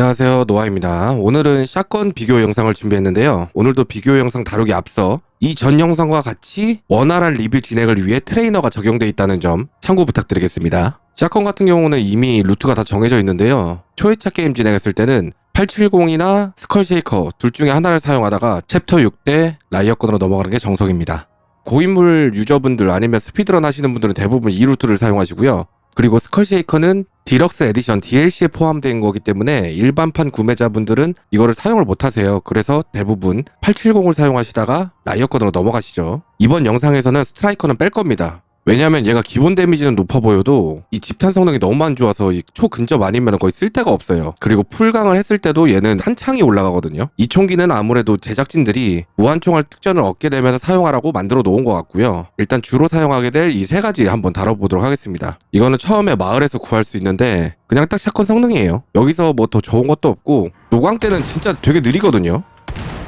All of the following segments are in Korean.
안녕하세요. 노아입니다. 오늘은 샷건 비교 영상을 준비했는데요. 오늘도 비교 영상 다루기 앞서 이 전 영상과 같이 원활한 리뷰 진행을 위해 트레이너가 적용돼 있다는 점 참고 부탁드리겠습니다. 샷건 같은 경우는 이미 루트가 다 정해져 있는데요. 초회차 게임 진행했을 때는 870이나 스컬 쉐이커 둘 중에 하나를 사용하다가 챕터 6대 라이어건으로 넘어가는 게 정석입니다. 고인물 유저분들 아니면 스피드런 하시는 분들은 대부분 이 루트를 사용하시고요. 그리고 스컬 쉐이커는 디럭스 에디션 DLC에 포함된 거기 때문에 일반판 구매자분들은 이거를 사용을 못 하세요. 그래서 대부분 870을 사용하시다가 라이어건으로 넘어가시죠. 이번 영상에서는 스트라이커는 뺄 겁니다. 왜냐하면 얘가 기본 데미지는 높아 보여도 이 집탄 성능이 너무 안 좋아서 이 초 근접 아니면 거의 쓸 데가 없어요. 그리고 풀강을 했을 때도 얘는 한창이 올라가거든요. 이 총기는 아무래도 제작진들이 무한총알 특전을 얻게 되면서 사용하라고 만들어 놓은 것 같고요. 일단 주로 사용하게 될 이 세 가지 한번 다뤄보도록 하겠습니다. 이거는 처음에 마을에서 구할 수 있는데 그냥 딱 샷건 성능이에요. 여기서 뭐 더 좋은 것도 없고 노광 때는 진짜 되게 느리거든요.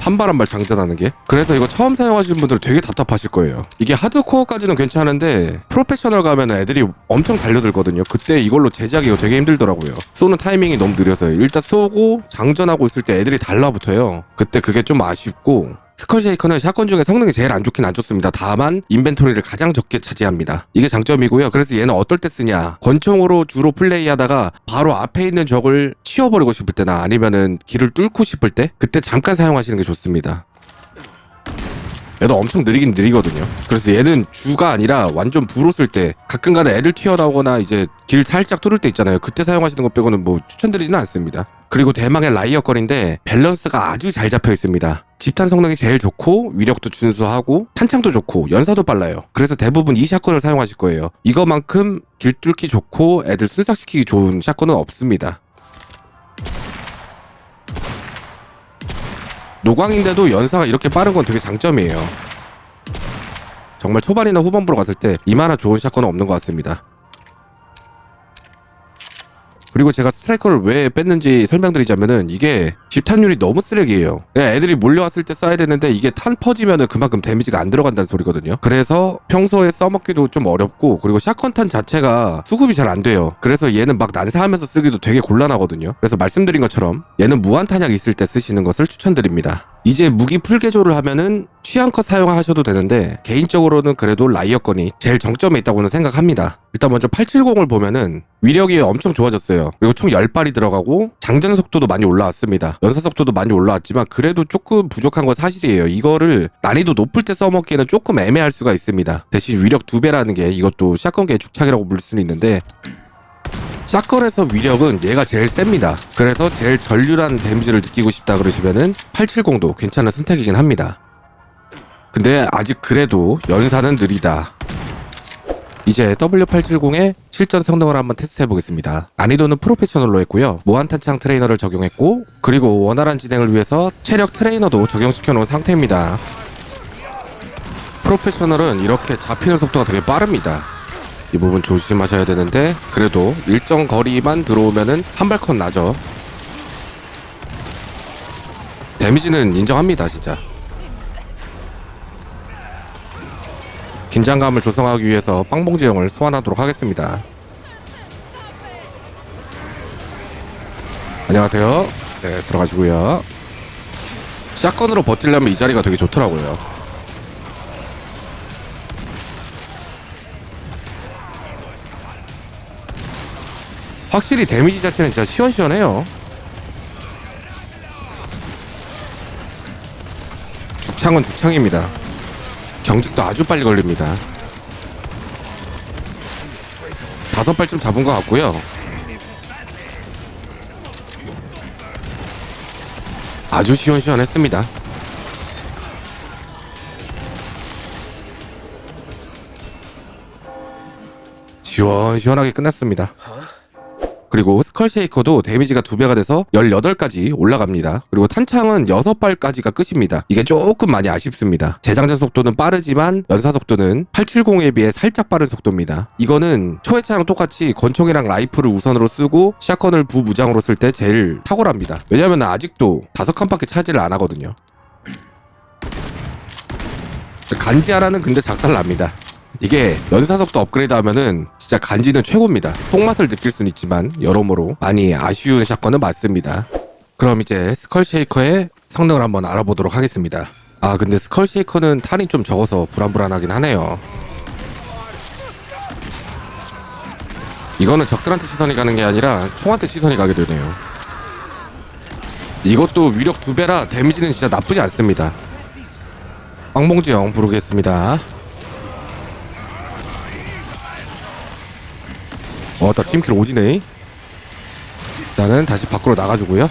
한 발 한 발 장전하는 게. 그래서 이거 처음 사용하시는 분들은 되게 답답하실 거예요. 이게 하드코어까지는 괜찮은데 프로페셔널 가면 애들이 엄청 달려들거든요. 그때 이걸로 제작이 되게 힘들더라고요. 쏘는 타이밍이 너무 느려서요. 일단 쏘고 장전하고 있을 때 애들이 달라붙어요. 그때 그게 좀 아쉽고 스컬 쉐이커는 샷건 중에 성능이 제일 안 좋긴 안 좋습니다. 다만 인벤토리를 가장 적게 차지합니다. 이게 장점이고요. 그래서 얘는 어떨 때 쓰냐? 권총으로 주로 플레이하다가 바로 앞에 있는 적을 치워버리고 싶을 때나 아니면은 길을 뚫고 싶을 때 그때 잠깐 사용하시는 게 좋습니다. 얘도 엄청 느리긴 느리거든요. 그래서 얘는 주가 아니라 완전 부로 쓸 때 가끔가다 애들 튀어나오거나 이제 길 살짝 뚫을 때 있잖아요. 그때 사용하시는 것 빼고는 뭐 추천드리지는 않습니다. 그리고 대망의 라이어 건인데 밸런스가 아주 잘 잡혀 있습니다. 집탄 성능이 제일 좋고 위력도 준수하고 탄창도 좋고 연사도 빨라요. 그래서 대부분 이 샷건을 사용하실 거예요. 이거만큼 길 뚫기 좋고 애들 순삭시키기 좋은 샷건은 없습니다. 노광인데도 연사가 이렇게 빠른 건 되게 장점이에요. 정말 초반이나 후반부로 갔을 때 이만한 좋은 샷건은 없는 것 같습니다. 그리고 제가 스트라이커를 왜 뺐는지 설명드리자면은 이게 집탄율이 너무 쓰레기예요. 그냥 애들이 몰려왔을 때 쏴야 되는데 이게 탄 퍼지면은 그만큼 데미지가 안 들어간다는 소리거든요. 그래서 평소에 써먹기도 좀 어렵고 그리고 샷건탄 자체가 수급이 잘 안 돼요. 그래서 얘는 막 난사하면서 쓰기도 되게 곤란하거든요. 그래서 말씀드린 것처럼 얘는 무한 탄약 있을 때 쓰시는 것을 추천드립니다. 이제 무기 풀 개조를 하면은 취향껏 사용하셔도 되는데 개인적으로는 그래도 라이어건이 제일 정점에 있다고는 생각합니다. 일단 먼저 870을 보면은 위력이 엄청 좋아졌어요. 그리고 총 10발이 들어가고 장전 속도도 많이 올라왔습니다. 연사 속도도 많이 올라왔지만 그래도 조금 부족한 건 사실이에요. 이거를 난이도 높을 때 써먹기에는 조금 애매할 수가 있습니다. 대신 위력 2배라는 게 이것도 샷건계의 죽창이라고 부를 수는 있는데 샷건에서 위력은 얘가 제일 셉니다. 그래서 제일 전류란 데미지를 느끼고 싶다 그러시면은 870도 괜찮은 선택이긴 합니다. 근데 아직 그래도 연사는 느리다. 이제 W870의 실전 성능을 한번 테스트 해보겠습니다. 난이도는 프로페셔널로 했고요. 무한탄창 트레이너를 적용했고, 그리고 원활한 진행을 위해서 체력 트레이너도 적용시켜 놓은 상태입니다. 프로페셔널은 이렇게 잡히는 속도가 되게 빠릅니다. 이 부분 조심하셔야 되는데, 그래도 일정 거리만 들어오면은 한 발컷 나죠. 데미지는 인정합니다, 진짜. 긴장감을 조성하기 위해서 빵봉지형을 소환하도록 하겠습니다. 안녕하세요. 네, 들어가시고요. 샷건으로 버틸려면 이 자리가 되게 좋더라고요. 확실히 데미지 자체는 진짜 시원시원해요. 죽창은 죽창입니다. 경직도 아주 빨리 걸립니다. 다섯 발쯤 잡은 것 같고요. 아주 시원시원했습니다. 시원시원하게 끝났습니다. 그리고 스컬 쉐이커도 데미지가 두 배가 돼서 18까지 올라갑니다. 그리고 탄창은 6발까지가 끝입니다. 이게 조금 많이 아쉽습니다. 재장전 속도는 빠르지만 연사 속도는 870에 비해 살짝 빠른 속도입니다. 이거는 초회차랑 똑같이 권총이랑 라이플을 우선으로 쓰고 샷건을 부무장으로 쓸 때 제일 탁월합니다. 왜냐면 아직도 다섯 칸밖에 차지를 안 하거든요. 간지하라는 근데 작살납니다. 이게 연사속도 업그레이드 하면은 진짜 간지는 최고입니다. 속맛을 느낄 수는 있지만 여러모로 많이 아쉬운 샷건은 맞습니다. 그럼 이제 스컬 쉐이커의 성능을 한번 알아보도록 하겠습니다. 아 근데 스컬 쉐이커는 탄이 좀 적어서 불안불안하긴 하네요. 이거는 적들한테 시선이 가는 게 아니라 총한테 시선이 가게 되네요. 이것도 위력 두 배라 데미지는 진짜 나쁘지 않습니다. 빵봉지형 부르겠습니다. 어, 나 팀킬 오지네. 일단은 다시 밖으로 나가주고요.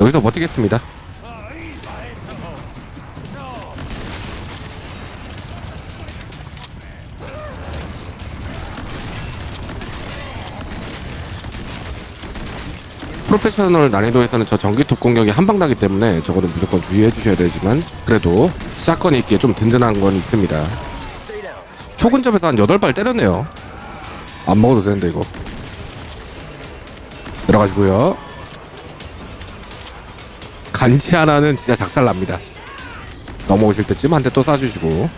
여기서 버티겠습니다. 프로페셔널 난이도에서는 저 전기톱 공격이 한방 나기 때문에 저거는 무조건 주의해 주셔야 되지만 그래도 샷건이 있기에 좀 든든한 건 있습니다. 초근접에서 한 8발 때렸네요. 안 먹어도 되는데 이거. 들어가시고요. 간지 하나는 진짜 작살납니다. 넘어오실 때쯤 한 대 또 쏴주시고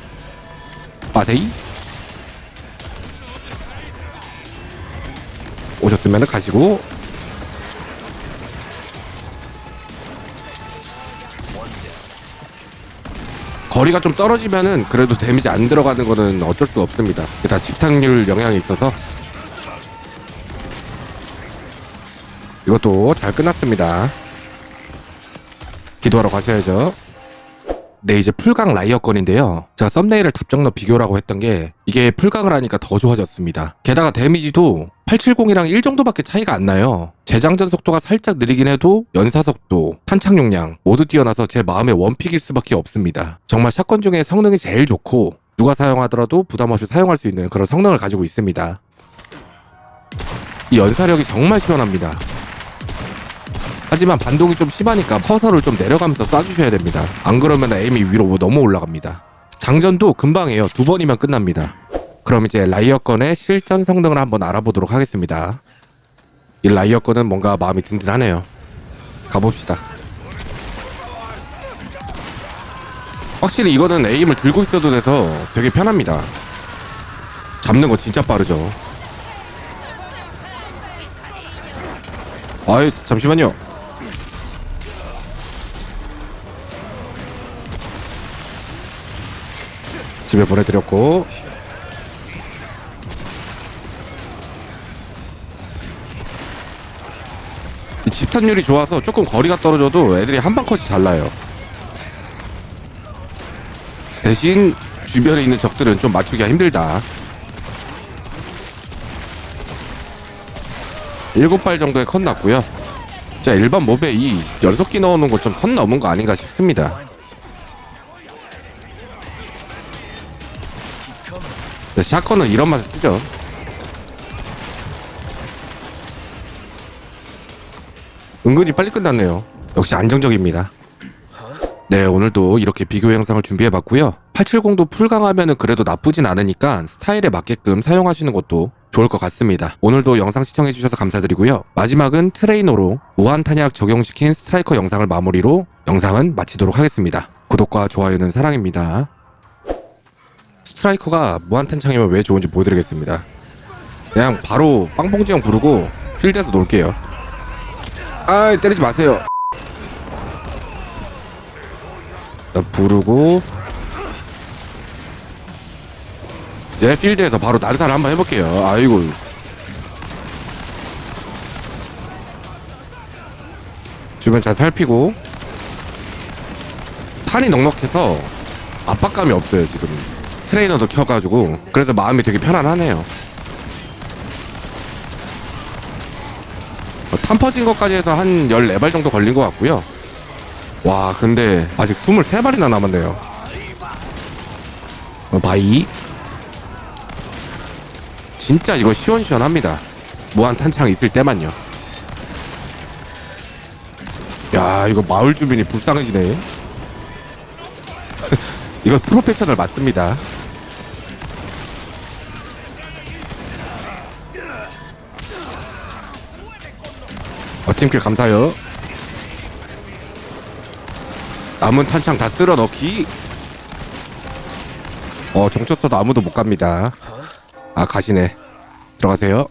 빠세이 오셨으면 가시고 거리가 좀 떨어지면은 그래도 데미지 안 들어가는 거는 어쩔 수 없습니다. 다 집착률 영향이 있어서 이것도 잘 끝났습니다. 기도하러 가셔야죠. 네, 이제 풀강 라이어 건인데요. 제가 썸네일을 답정너 비교라고 했던 게 이게 풀강을 하니까 더 좋아졌습니다. 게다가 데미지도 870이랑 1 정도밖에 차이가 안 나요. 재장전 속도가 살짝 느리긴 해도 연사 속도, 탄창 용량 모두 뛰어나서 제 마음의 원픽일 수밖에 없습니다. 정말 샷건 중에 성능이 제일 좋고 누가 사용하더라도 부담 없이 사용할 수 있는 그런 성능을 가지고 있습니다. 이 연사력이 정말 시원합니다. 하지만 반동이 좀 심하니까 커서를 좀 내려가면서 쏴주셔야 됩니다. 안 그러면 에임이 위로 너무 올라갑니다. 장전도 금방이에요. 두 번이면 끝납니다. 그럼 이제 라이어 건의 실전 성능을 한번 알아보도록 하겠습니다. 이 라이어 건은 뭔가 마음이 든든하네요. 가봅시다. 확실히 이거는 에임을 들고 있어도 돼서 되게 편합니다. 잡는 거 진짜 빠르죠. 아이 잠시만요. 집에 보내드렸고 이 집탄율이 좋아서 조금 거리가 떨어져도 애들이 한 방 컷이 잘 나요. 대신 주변에 있는 적들은 좀 맞추기가 힘들다. 일곱 발 정도의 컷 났고요. 자 일반 몹에 이 연속기 넣어놓은 거 좀 선 넘은 거 아닌가 싶습니다. 샷건은 이런 맛을 쓰죠. 은근히 빨리 끝났네요. 역시 안정적입니다. 네, 오늘도 이렇게 비교 영상을 준비해봤고요. 870도 풀강하면은 그래도 나쁘진 않으니까 스타일에 맞게끔 사용하시는 것도 좋을 것 같습니다. 오늘도 영상 시청해주셔서 감사드리고요. 마지막은 트레이너로 무한탄약 적용시킨 스트라이커 영상을 마무리로 영상은 마치도록 하겠습니다. 구독과 좋아요는 사랑입니다. 스트라이커가 무한탄창이면 왜 좋은지 보여드리겠습니다. 그냥 바로 빵봉지 형 부르고 필드에서 놀게요. 아 때리지 마세요. 자, 부르고 이제 필드에서 바로 난사를 한번 해볼게요. 아이고. 주변 잘 살피고 탄이 넉넉해서 압박감이 없어요 지금. 트레이너도 켜가지고 그래서 마음이 되게 편안하네요. 어, 탄 퍼진 것까지 해서 한 14발 정도 걸린 것 같고요. 와 근데 아직 23발이나 남았네요. 어, 바이 진짜 이거 시원시원합니다. 무한 탄창 있을 때만요. 야 이거 마을 주민이 불쌍해지네. 이거 프로페셔널 맞습니다. 팀킬 감사요. 남은 탄창 다 쓸어 넣기. 어, 정쳤어도 아무도 못 갑니다. 아, 가시네. 들어가세요.